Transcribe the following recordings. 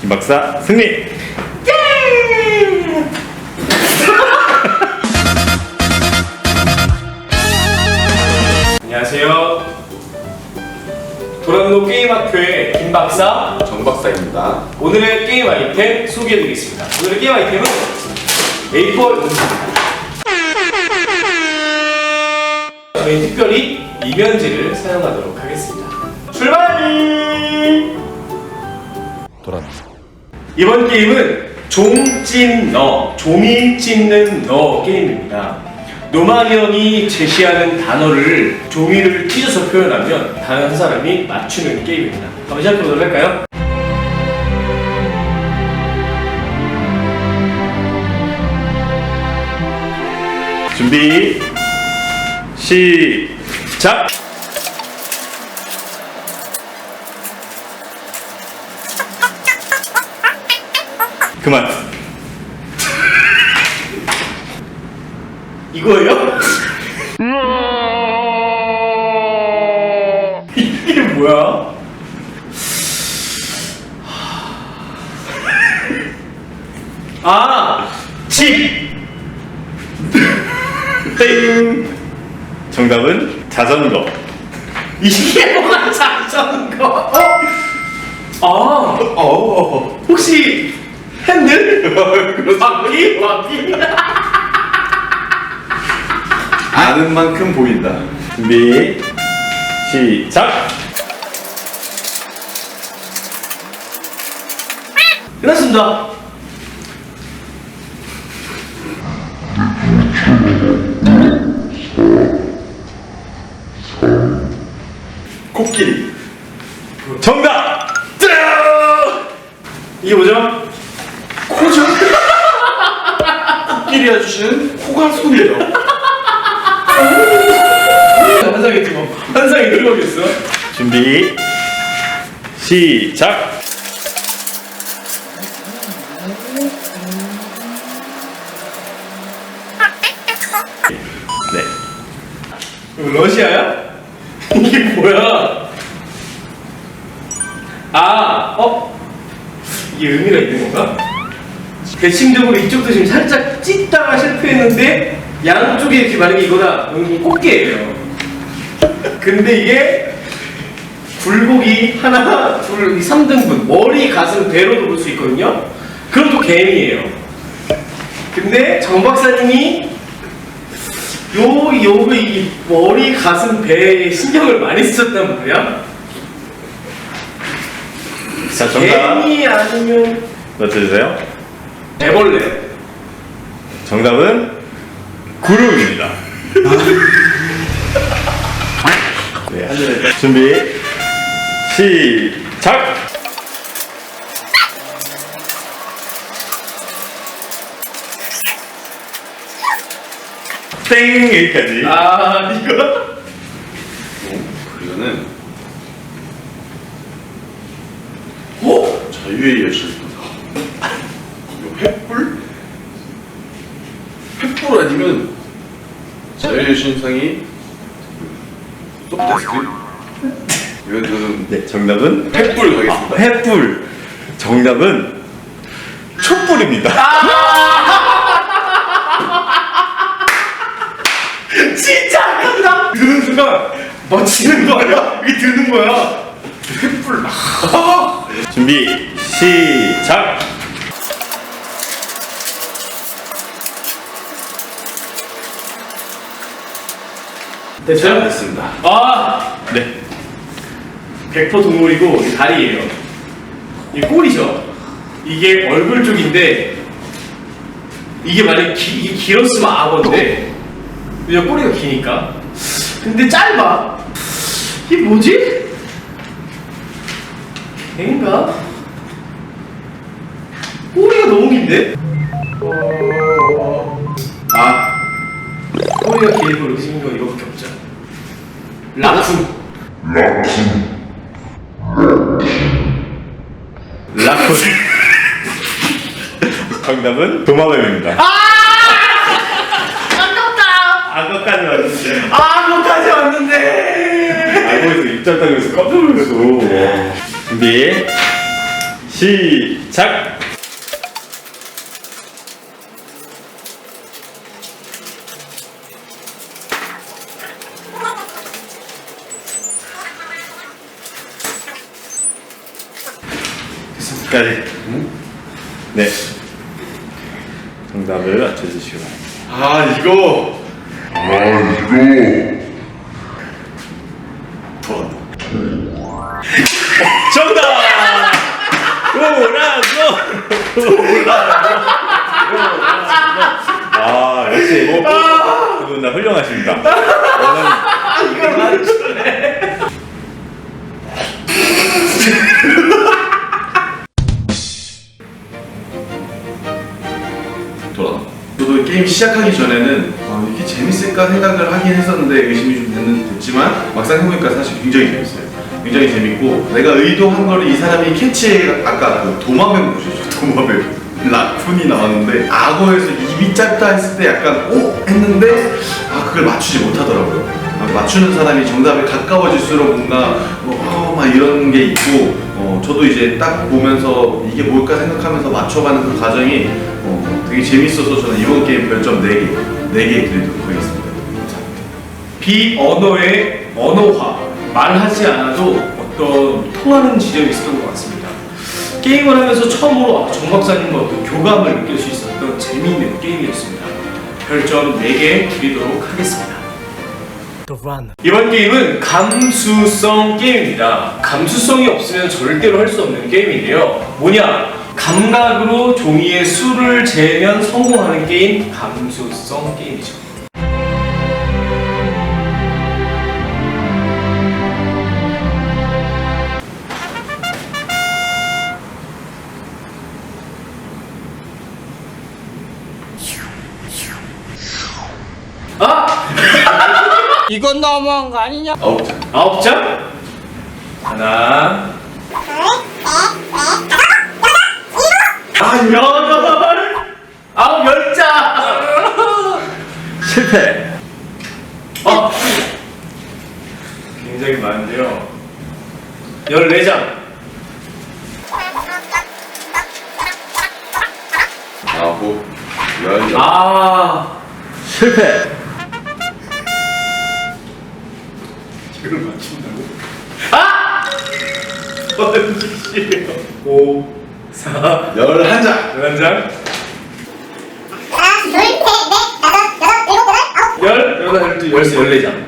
김 박사 승리! 안녕하세요. 도란노 게임학교의 김 박사 정 박사입니다. 오늘의 게임 아이템 소개해드리겠습니다. 오늘의 게임 아이템은 A4 용지입니다. 저희 특별히 이면지를 사용하도록 하겠습니다. 출발! 돌아. 이번 게임은 종찐너, 종이 찢는 너 게임입니다. 노만 형이 제시하는 단어를 종이를 찢어서 표현하면 다른 한 사람이 맞추는 게임입니다. 한번 시작해보도록 할까요? 준비 시작. 그만. 이거예요? 이게 뭐야? 아! 집! 땡. 정답은 자전거. 이게 뭐가 자전거? 어? 아! 어. 혹시 핸들? 바퀴? 바퀴? 아는 만큼 보인다. 준비 시작. 끝났습니다. 코끼리. 정답. 이게 뭐죠? 코끼리 아저씨는 코가 손이요. 환상의 팀워 환상의 팀워크였어. 준비 시작. 네. 이거 러시아야? 이게 뭐야? 아, 어? 이게 의미가 있는 건가? 대칭적으로 이쪽도 지금 살짝 찢다가 실패했는데 양쪽에 이렇게 만약에 이거다 여기 꽃게예요. 근데 이게 불고기 하나, 둘, 이 3등분 머리, 가슴, 배로도 볼수 있거든요. 그럼 또 개미예요. 근데 정 박사님이 요, 요거, 이 머리, 가슴, 배에 신경을 많이 쓰셨단 말이야? 자 정답 개미 아니면 맞춰주세요. 애벌레. 정답은 구름입니다. 네, 준비 시작. 땡 여기까지. 아, 이거? 이거는 오 자유의 여신입니다. 이거 횃불? 횃불 아니면 자유의 여신상이 소프트스크? 이거는 네, 정답은 횃불 가겠습니다. 횃불. 정답은 촛불입니다. 진짜 아깝다! 드는 순간 멋지는 거 아니야? 이게 드는 거야. 준비 시작. 됐어요? 됐습니다. 아! 네. 100% 동물이고 이 다리예요. 이 꼬리죠. 이게 얼굴 쪽인데 이게 만약 기, 이게 길었으면 악어인데 이제 꼬리가 기니까. 근데 짧아. 이게 뭐지? 개인가? 꼬리가 너무 긴데? 어... 아 꼬리가 길고 이렇게 생긴 건 이거밖에 없죠. 라쿤. 라쿤. 정답은 도마뱀입니다. 아깝다. 아까까지 왔는데. 아, 거기까지 왔는데. 알고 있어 입장 당해서 깜짝 놀랐어. 준비 시작! 끝까지. 네. 정답을 맞춰주시기 바랍니다. 아 이거 정답! 시작하기 전에는 아, 이게 재밌을까 생각을 하긴 했었는데 의심이 좀 됐지만 막상 해보니까 사실 굉장히 재밌어요. 굉장히 재밌고 내가 의도한 거를 이 사람이 캐치해 아까 그 도마뱀 보셨죠? 도마뱀 라쿤이 나왔는데 악어에서 입이 짧다 했을 때 약간 오 했는데 아 그걸 맞추지 못하더라고요. 아, 맞추는 사람이 정답에 가까워질수록 뭔가 어, 막 이런 게 있고 어, 저도 이제 딱 보면서 이게 뭘까 생각하면서 맞춰가는 그 과정이 어, 되게 재밌어서 저는 이번 게임 별점 4개 4개 드리도록 하겠습니다. 비언어의 언어화 말하지 않아도 어떤 통하는 지점이 있었던 것 같습니다. 게임을 하면서 처음으로 정 박사님과 어떤 교감을 느낄 수 있었던 재미있는 게임이었습니다. 별점 4개 드리도록 하겠습니다. 이번 게임은 감수성 게임입니다. 감수성이 없으면 절대로 할 수 없는 게임인데요. 뭐냐? 감각으로 종이의 수를 재면 성공하는 게임 감수성 게임이죠. 아! 이건 너무한 거 아니냐? 아홉 장. 아홉 장? 하나. 아, 여덟. 아홉, 열 장. 실패! 어. 굉장히 많은데요. 열네 장. 아홉, 열, 열. 아. 실패! 이걸 맞춘다고? 아! 던지시오. 오, 사, 열한 장. 열한 장. 하나, 둘, 셋, 넷, 다섯, 여섯, 일곱, 여덟, 아홉. 열, 열하나, 열둘, 열세, 열네 장.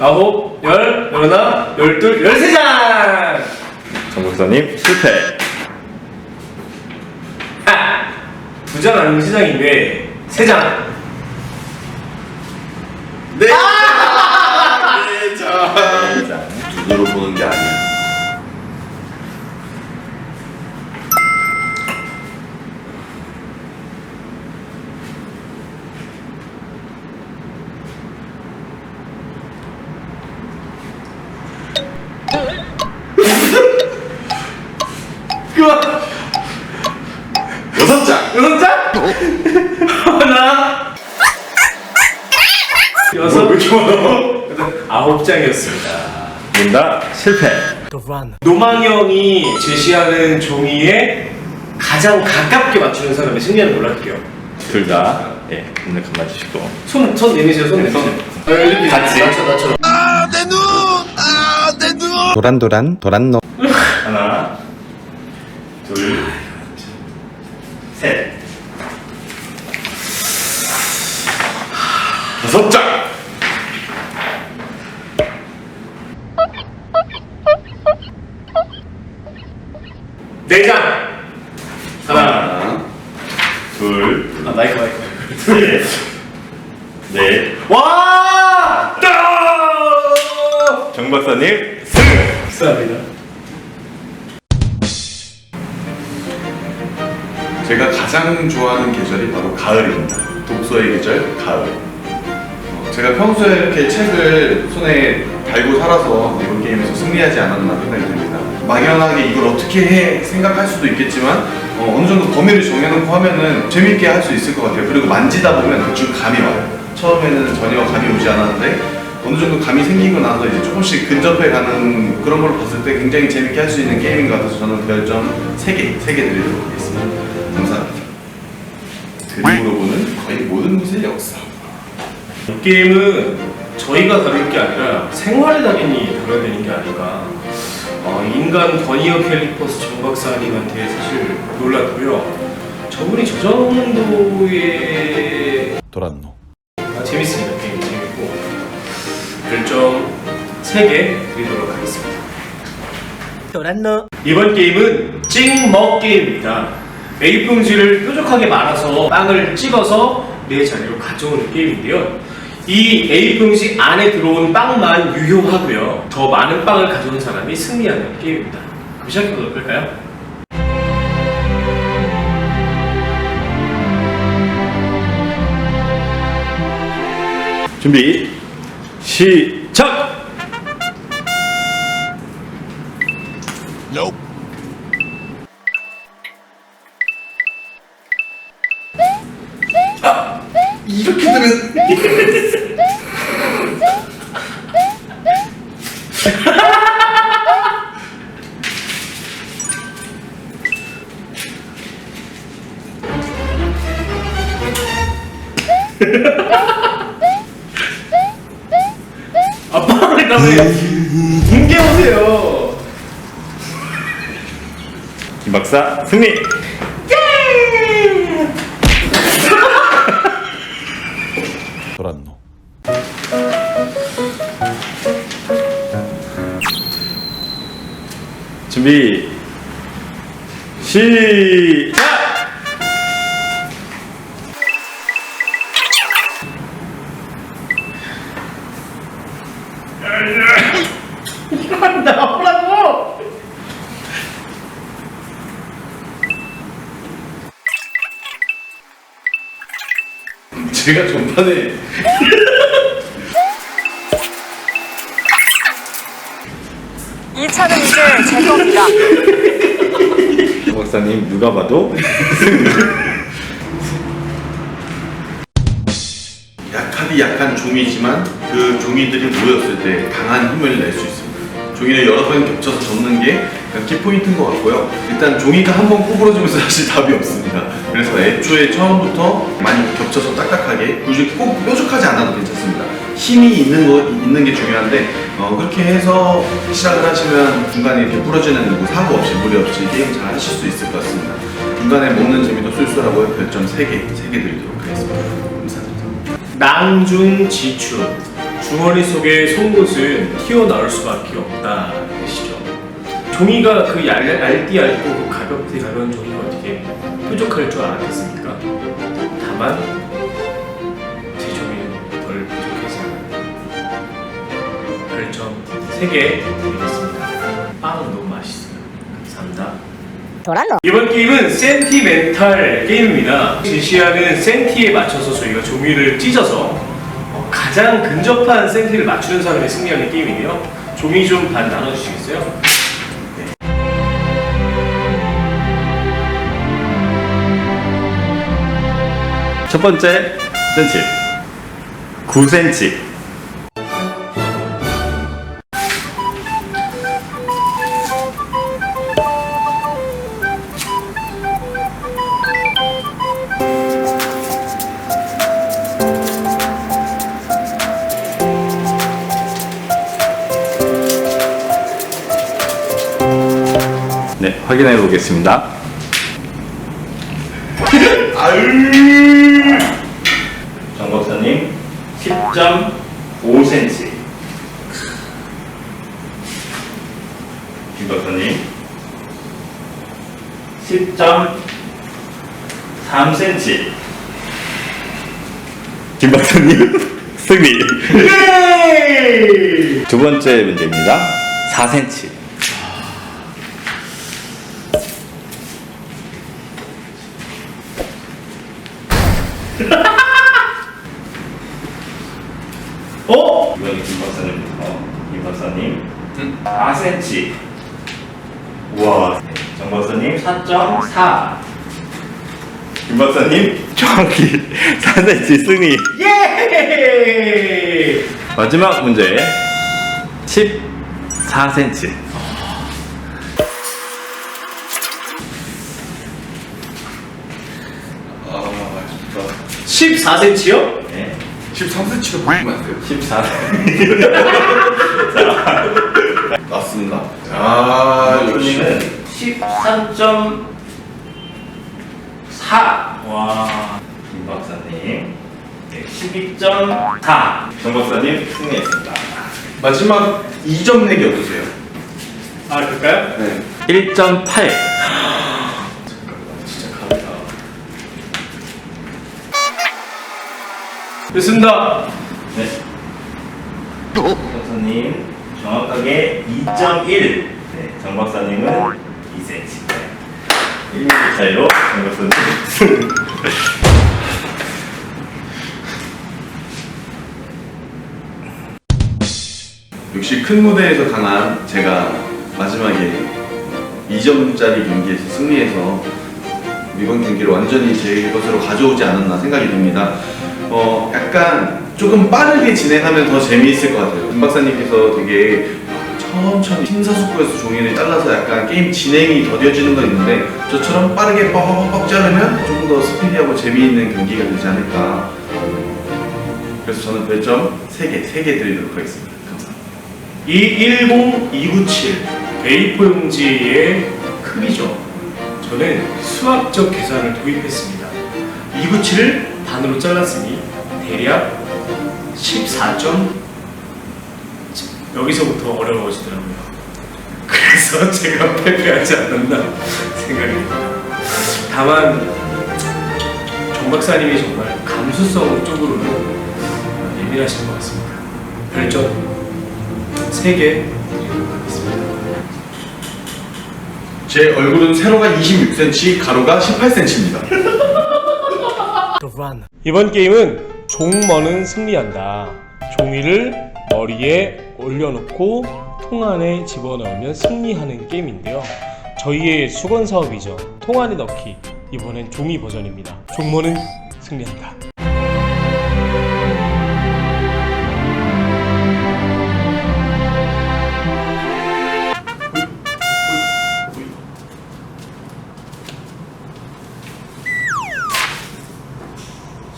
아홉, 열, 열하나, 열둘, 열세 장. 정박사님 실패! 아! 두장 아니면 세 장인데 세 장. 네. 네 눈으로 보는 게 아니야. 그만. 여섯 장. 여섯 장? 하나. 여섯. 왜 이렇게 많아? 여덟, 아홉 장이었습니다. 문다 실패! 노망형이 제시하는 종이에 가장 가깝게 맞추는 사람의 승리를 몰랄게요. 둘 다, 예, 눈을 감아주시고. 손, 손 내미세요, 손 내미세요. 어, 이렇게 같이. 낮춰, 낮춰. 도란도란 도란노 하나, 둘, 셋. 다섯 장. 네 장. 하나. 하나. 둘, 아, 마이크, 마이크. 셋, 넷. 와! 따! 정 박사님 승! 감사합니다. 제가 가장 좋아하는 계절이 바로 가을입니다. 독서의 계절, 가을. 어, 제가 평소에 이렇게 책을 손에 달고 살아서 이번 게임에서 승리하지 않았나 생각이 듭니다. 막연하게 이걸 어떻게 해 생각할 수도 있겠지만 어, 느 정도 범위를 정해놓고 하면은 재밌게 할 수 있을 것 같아요. 그리고 만지다 보면 대충 감이 와요. 처음에는 전혀 감이 오지 않았는데 어느 정도 감이 생기고 나서 이제 조금씩 근접해 가는 그런 걸 봤을 때 굉장히 재밌게 할 수 있는 게임인 것 같아서 저는 별점 3개, 3개 드리도록 하겠습니다. 감사합니다. 그림으로 보는 거의 모든 것의 역사. 이 게임은 저희가 다룰 게 아니라 생활에 당연히 다뤄야 되는 게 아닐까. 어, 인간 버니어 캘리퍼스 정 박사님한테 사실 놀랐고요. 저분이 저 정도의 도란노 아, 재밌습니다. 게임 재밌고 별점 3개 드리도록 하겠습니다. 도란노 이번 게임은 찍먹 게임입니다. 메이플지를 뾰족하게 말아서 빵을 찍어서 내 자리로 가져오는 게임인데요. 이 A봉지 안에 들어온 빵만 유효하고요. 더 많은 빵을 가져온 사람이 승리하는 게임입니다. 그럼 시작해보도록 할까요? 준비 시작 뭉개오세요. 김 박사 승리 준비 시작 나오라고! 제가 전판에 김 박사님 누가 봐도 약하디 약한 종이지만 그 종이들이 모였을 때 강한 힘을 낼 수 있습니다. 종이를 여러 번 겹쳐서 접는 게 키포인트인 것 같고요. 일단 종이가 한 번 구부러지면 사실 답이 없습니다. 그래서 애초에 처음부터 많이 겹쳐서 딱딱하게 굳이 꼭 뾰족하지 않아도 괜찮습니다. 힘이 있는 거 있는 게 중요한데 어, 그렇게 해서 시작을 하시면 중간에 이렇게 부러지는 뭐 사고 없이 무리 없이 게임 잘 하실 수 있을 것 같습니다. 중간에 먹는 재미도 쏠쏠하고요. 별점 3개, 3개 드리도록 하겠습니다. 감사합니다. 낭중지추 주머니 속의 속옷은 튀어나올 수밖에 없다 뜻이죠 종이가 그 얇, 얇디 얇고 그 가볍디 가벼운 종이가 어떻게 뾰족할 줄 알았겠습니까? 다만 별점 3개 드리겠습니다. 빵은 너무 맛있어요. 감사합니다. 도란노. 이번 게임은 센티멘탈 게임입니다. 제시하는 센티에 맞춰서 저희가 종이를 찢어서 어, 가장 근접한 센티를 맞추는 사람이 승리하는 게임이에요. 종이 좀 반 나눠주시겠어요? 첫 번째 센치 9cm 확인해 보겠습니다. 정 박사님 10.5cm 김 박사님 10.3cm 김 박사님 승리. 두 번째 문제입니다. 4cm 어? 이번에 김 박사님부터 김 박사님 4cm 우와. 정 박사님 4.4 김 박사님? 정확히 4cm 승리. 예! 마지막 문제. 14cm 아 진짜 14cm요? 네. 13cm가 보면 안 돼요? 14cm 맞습니다 아 역시 박사님은 13.4 와. 김 박사님 네, 12.4 정 박사님 승리했습니다 마지막 2점 내기 어떠세요? 아, 그럴까요? 네 1.8 진짜 가보다. 됐습니다. 네. 정 박사님 정확하게 2.1 네, 정 박사님은 2cm 네. 1mm 차이로 정 박사님 역시 큰 무대에서 강한 제가 마지막에 2점짜리 경기에서 승리해서 이번 경기를 완전히 제 것으로 가져오지 않았나 생각이 듭니다. 어, 약간 조금 빠르게 진행하면 더 재미있을 것 같아요. 김 박사님께서 되게 천천히 심사숙고해서 종이를 잘라서 약간 게임 진행이 더뎌지는 건 있는데 저처럼 빠르게 빡빡빡 자르면 조금 더 스피디하고 재미있는 경기가 되지 않을까. 그래서 저는 별점 3개, 3개 드리도록 하겠습니다. 감사합니다. 210297 A4 용지의 크기죠. 저는 수학적 계산을 도입했습니다. 297을 반으로 잘랐으니 대략 14점 여기서부터 어려워지더라고요. 그래서 제가 패배하지 않았나 생각이 듭니다. 다만 정 박사님이 정말 감수성 쪽으로는 예민하신 것 같습니다. 별점 3개 드리도록 하겠습니다. 제 얼굴은 세로가 26cm, 가로가 18cm입니다. Run. 이번 게임은 종 머는 승리한다. 종이를 머리에 올려놓고 통 안에 집어넣으면 승리하는 게임인데요. 저희의 수건 사업이죠. 통 안에 넣기. 이번엔 종이 버전입니다. 종머는 승리한다.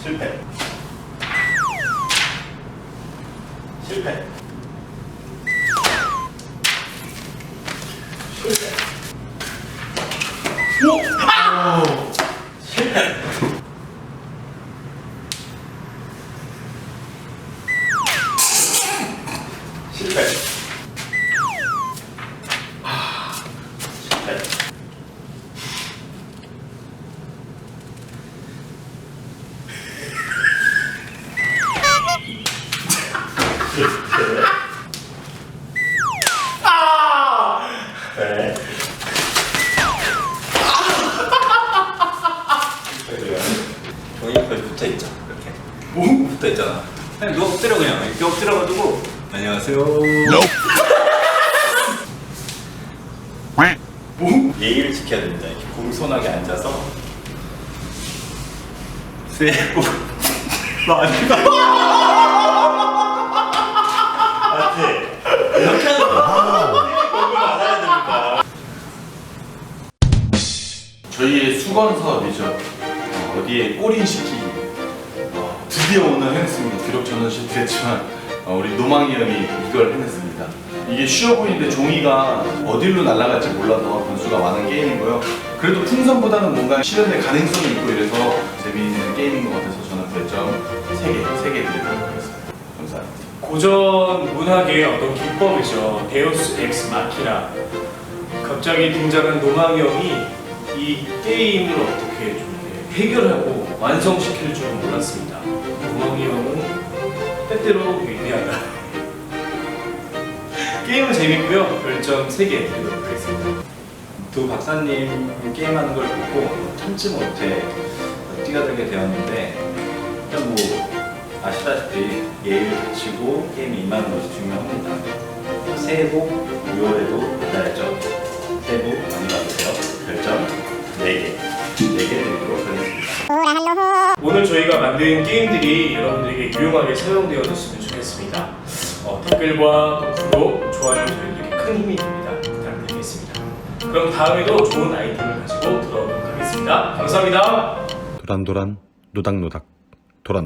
실패 실패. 실패 실패 네. 종이 거의 붙어 있죠. 이렇게. 있잖아. 그냥 누가 엎드려 그냥 이렇게 엎드려가지고 안녕하세요. 뭐? 예의를 지켜야 됩니다. 이렇게 공손하게 앉아서 새해 복 많이 받. 맞지? 이렇게 하는 거. 됩니다. 저희의 수건 사업이죠. 어, 어디에 꼬린 시키기. 어, 드디어 오늘 해냈습니다. 비록 저는 실패했지만 어, 우리 노망이 형이 이걸 해냈습니다. 이게 쉬워 보이는데 종이가 어디로 날아갈지 몰라서 변수가 많은 게임이고요. 그래도 풍선보다는 뭔가 실현의 가능성이 있고 이래서 재미있는 게임인 것 같아서 저는 별점 3개, 3개 드리도록 하겠습니다. 감사합니다. 고전 문학의 어떤 기법이죠. 데우스 엑스 마키나. 갑자기 등장한 노망이 형이 이 게임을 어떻게 좀 해결하고 완성시킬 줄은 몰랐습니다. 노망이 형은 때때로 위대하다. 게임은 재밌고요. 별점 3개 드리도록 하겠습니다. 두 박사님 게임하는 걸 보고 참지 못해 뛰어들게 되었는데 일단 뭐 아시다시피 예의를 갖추고 게임에 임하는 것이 중요합니다. 새해 복 6월에도 받아야죠. 새해 복 많이 받으세요. 별점 4개, 4개 드리도록 하겠습니다. 오늘 저희가 만든 게임들이 여러분들에게 유용하게 사용되어졌으면 좋겠습니다. 댓글과 또 구독, 좋아요 저희에게 큰 힘이 됩니다. 부탁드리겠습니다. 그럼 다음에도 좋은 아이템을 가지고 돌아오도록 하겠습니다. 감사합니다. 도란도란 노닥노닥 도란